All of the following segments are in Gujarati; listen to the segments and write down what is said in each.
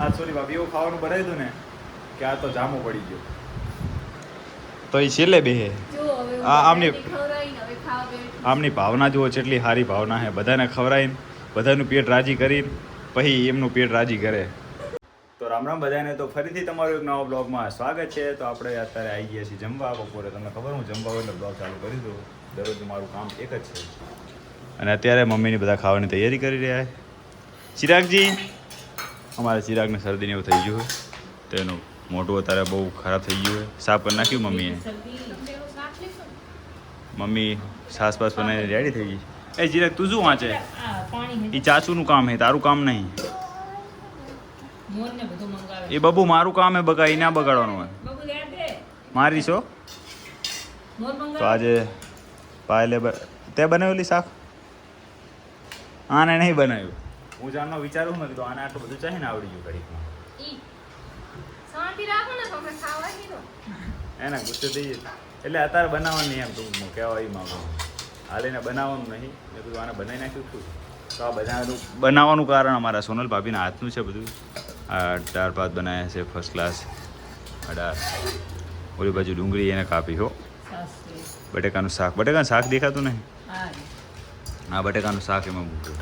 આ સોરી ભાભી એવું ખાવાનું બનાવી હતું ને કે આ તો જામો પડી ગયો. તો એ છેલ્લે બે આ આમની-. આમની ભાવના જુઓ જેટલી સારી ભાવના છે બધાને ખવડાવીને બધાનું પેટ રાજી કરીને પછી એમનું પેટ રાજી કરે. તો રામ રામ બધાને તો ફરીથી તમારું એક નવા બ્લોગમાં સ્વાગત છે. તો આપણે અત્યારે આવી ગયા છીએ જમવા બપોરે. તમને ખબર હું જમવા હોય એટલે બ્લોગ ચાલુ કરી દઉં. દરરોજ મારું કામ એક જ છે. અને અત્યારે મમ્મીની બધા ખાવાની તૈયારી કરી રહ્યા છે. ચિરાગજી અમારે ચિરાગને શરદીને એવું થઈ ગયું હોય તો એનું મોઢું અત્યારે બહુ ખરાબ થઈ ગયું હોય સાફ કરી નાખ્યું મમ્મીએ? મમ્મી સાસ પાસ બનાવીને રેડી થઈ ગઈ એ ચિરાગ તું શું વાંચે? એ ચાચુનું કામ હે તારું કામ નહીં. એ બબુ મારું કામ હે બગા એ ના બગાડવાનું હોય. મારી છો? તો આજે પાયલે તે બનાવેલી શાક? આને નહીં બનાવ્યું. હું જાણનો વિચારું મેં તો આને આટલું બધું ચાહીને આવડી ગયું ઘડીકમાં. એને ગુસ્સે થઈ જાય એટલે અત્યારે બનાવવાનું નહીં એમ તું કહેવા એ માંગુ હાલ એને બનાવવાનું નહીં. મેં કીધું આને બનાવી નાખ્યું છું. તો આ બનાવવાનું બનાવવાનું કારણ અમારા સોનલ ભાભીના હાથનું છે બધું. આ દાળ ભાત બનાવ્યા છે ફર્સ્ટ ક્લાસ અઢાર ઓલી બાજુ ડુંગળી એને કાપી હો. બટેકાનું શાક. બટેકાનું શાક દેખાતું નહીં? આ આ બટેકાનું શાક એમાં મૂક્યું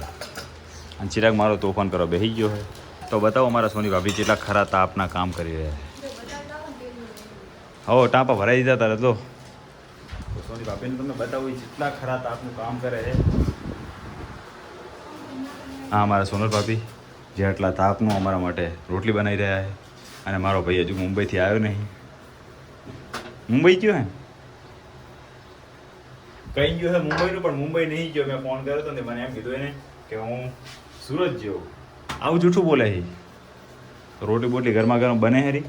અને ચિરાગ મારો તોફાન કરો બેસી ગયો હોય તો બતાવો અમારા સોની ભાભી, કેટલા ખરા તાપના કામ કરી રહ્યા છે હો, ટાંપા ભરાઈ દીધા તારે તો. તો સોની ભાભીને તમને બતાવું જેટલા ખરા તાપનું કામ કરે છે હા અમારા સોનલ ભાભી, જે આટલા તાપનું અમારા માટે રોટલી બનાવી રહ્યા છે અને મારો ભાઈ હજુ મુંબઈથી આવ્યો નહીં. મુંબઈ ગયો હે? કઈ ગયો હે મુંબઈનું, પણ મુંબઈ નહીં ગયો. મેં ફોન કર્યો ને મને એમ કીધું એને કે હું સુરત જેવો. આવું જૂઠું બોલે છે રોટી બોટલી ગરમા ગરમ બને હરી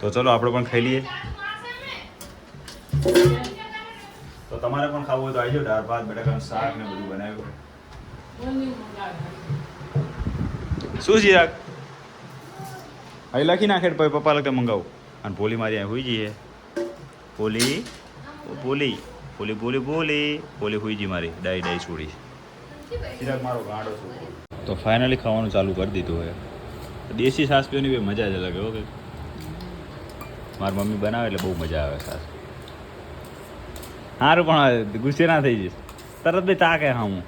તો ચલો આપણે પણ ખાઈ લઈએ. તો તમારે પણ ખાવું હોય તો આવજો દાળ ભાત બટાકાનું શાક ને બધું બનાવ્યું. શું છે ચિરાગ અહીં લખી નાખે ભાઈ પછી પપ્પા લખે મંગાવું. અને પોલી મારી અહીં હોઈ જઈએ. પોલી પોલી પોલી પોલી પોલી પોલી હોઈ જી મારી ડાઈ ડાઈ છોડી. ચિરાગ મારો ગાંડો છોકરો તો ફાઇનલી ખાવાનું ચાલુ કરી દીધું હોય દેશી સાસ પીવાની બી મજા જ અલગ હોય કે. મારી મમ્મી બનાવે એટલે બહુ મજા આવે સાસ. સારું પણ ગુસ્સે ના થઈ જઈશ. તરત બી તાકે હા હું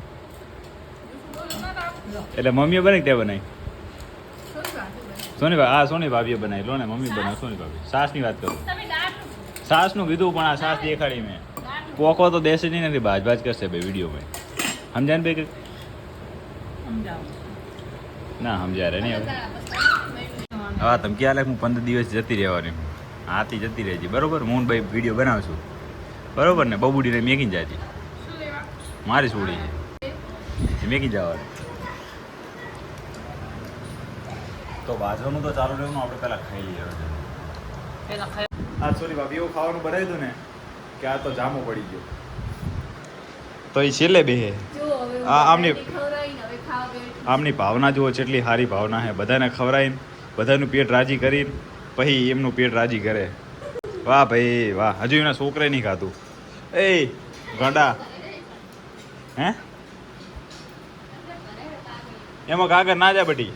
એટલે મમ્મીએ બનાવી તે બનાવી. સોની ભાઈ આ સોની ભાભીએ બનાવી. લો ને મમ્મી બનાવે સોની ભાભી. સાસની વાત કરું. સાસનું કીધું પણ આ સાસ દેખાડી મેં. પોકો તો દેશે નહીં નથી બાજ બાજ કરશે ભાઈ વિડીયોમાં. સમજાય ને ભાઈ ના સમજાય રે નહીં હવે. હા તમે ક્યાં લાગે હું પંદર દિવસ જતી રહેવાની. હાથી જતી રહેજી બરોબર? હું ભાઈ વીડિયો બનાવશું. બરોબર ને? બબુડીને મેગી જાય મારી છોડી છે. એ મેકી જવાની. તો બાજવાનું તો ચાલુ રહ્યું આપણે પહેલાં ખાઈ લઈએ આ સોરી ભાભી એવું ખાવાનું બનાવ્યું હતું ને કે આ તો જામો પડી ગયો. તો એ છેલ્લે બે જો હવે હું આ આમની-. આમની ભાવના જુઓ જેટલી સારી ભાવના છે બધાને ખવરાઈને બધાનું પેટ રાજી કરીને પછી એમનું પેટ રાજી કરે. વાહ ભાઈ વાહ. હજુ એના છોકરે નહીં ખાતું એ ગાંડા. હે? એમાં કાગર ના જાય બટી.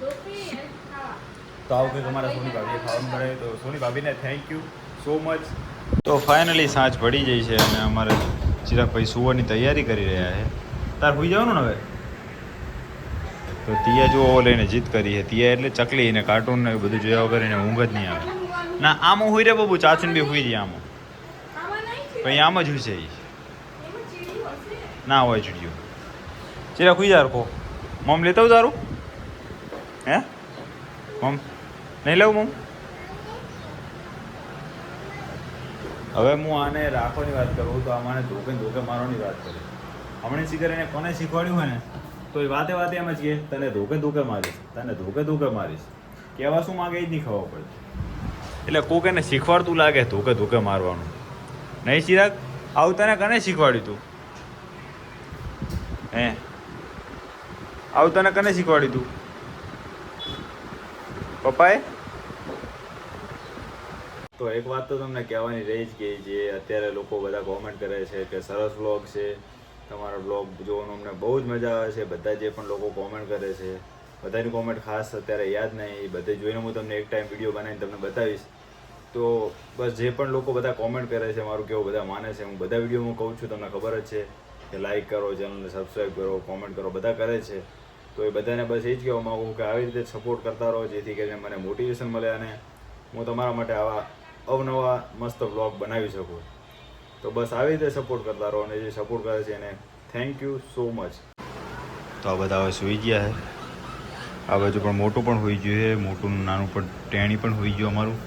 તો આવું કંઈક અમારા સોની ભાભીએ ખાવાનું બનાવ્યું તો સોની ભાભીને થેન્ક યુ સો મચ તો ફાઇનલી સાંજ પડી જાય છે અને અમારે ચિરાગભાઈ સુવાની તૈયારી કરી રહ્યા છે. તાર હોઈ જવાનું ને હવે? તો તિયા જો લઈને જીત કરી છે. તિયા એટલે ચકલી ને કાર્ટૂન ને બધું જોયા વગર એને ઊંઘ જ નહીં આવે. ના, આમ હુઈ રે બબુ? ચાચન બી હુઈ જાય આમ? પછી આમ જ હુઈ છે. ના હોય ચીડિયું. ચીરા હુઈ જા રખો. મમ લેતા હું તારું? હે? મમ. નહીં લેવું મમ? હવે હું આને રાખવાની વાત કરું તો આમાંને ધોકે ધોકે મારવાની વાત કરું. હમણાં શીખર એને કોને શીખવાડ્યું હોય ને, તો એ વાતે વાતે એમ જ કહે તને ધોકે ધોકે મારીશ, તને ધોકે ધોકે મારીશ. કહેવા શું માગે એ જ નહીં ખબર પડે એટલે કોક એને શીખવાડતું લાગે, ધોકે ધોકે મારવાનું. નહીં ચિરાગ આવું તને કને શીખવાડ્યું તું? હે? આવું તને કને શીખવાડ્યું તું? પપ્પાએ? તો એક વાત તો તમને કહેવાની રહી જ કે જે અત્યારે લોકો બધા કોમેન્ટ કરે છે કે સરસ વ્લોગ છે. તમારો બ્લોગ જોવાનું અમને બહુ જ મજા આવે છે. બધા જે પણ લોકો કોમેન્ટ કરે છે, બધાની કોમેન્ટ ખાસ અત્યારે યાદ નહીં. એ બધે જોઈને હું તમને એક ટાઈમ વીડિયો બનાવીને તમને બતાવીશ. તો બસ જે પણ લોકો બધા કોમેન્ટ કરે છે, મારું કેવું બધા માને છે. હું બધા વિડીયોમાં કહું છું, તમને ખબર જ છે કે લાઈક કરો ચેનલને સબસ્ક્રાઈબ કરો કોમેન્ટ કરો, બધા કરે છે. તો એ બધાને બસ એ જ કહેવા માગું કે આવી રીતે સપોર્ટ કરતા રહો, જેથી કરીને મને મોટિવેશન મળે અને હું તમારા માટે આવા અવનવા મસ્ત વ્લોગ બનાવી શકું. તો બસ આવી રીતે સપોર્ટ કરતા રહો અને જે સપોર્ટ કરે છે એને થેન્ક યુ સો મચ તો આ બધા હવે સૂઈ ગયા છે આ બાજુ પણ મોટું પણ હોઈ ગયું છે મોટું નાનું પણ ટેણી પણ હોઈ ગયું અમારું.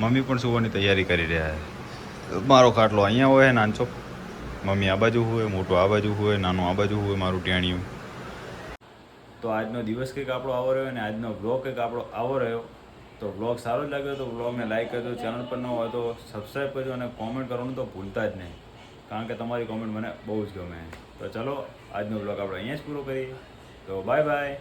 મમ્મી પણ સુવાની તૈયારી કરી રહ્યા છે મારો ખાટલો અહીંયા હોય નાનચો મમ્મી આ બાજુ હોય મોટું આ બાજુ હોય નાનું આ બાજુ હોય મારું ટેણિયું. તો આજનો દિવસ કંઈક આપણો આવો રહ્યો અને આજનો બ્લોગ કંઈક આપણો આવો રહ્યો. તો બ્લોગ સારો જ લાગ્યો તો બ્લોગને લાઈક કરજો. ચેનલ પર ન હોય તો સબસ્ક્રાઈબ કરજો અને કોમેન્ટ કરવાનું તો ભૂલતા જ નહીં. કારણ કે તમારી કોમેન્ટ મને બહુ જ ગમે. તો ચલો, આજનો બ્લોગ આપણે અહીંયા જ પૂરો કરીએ. તો બાય બાય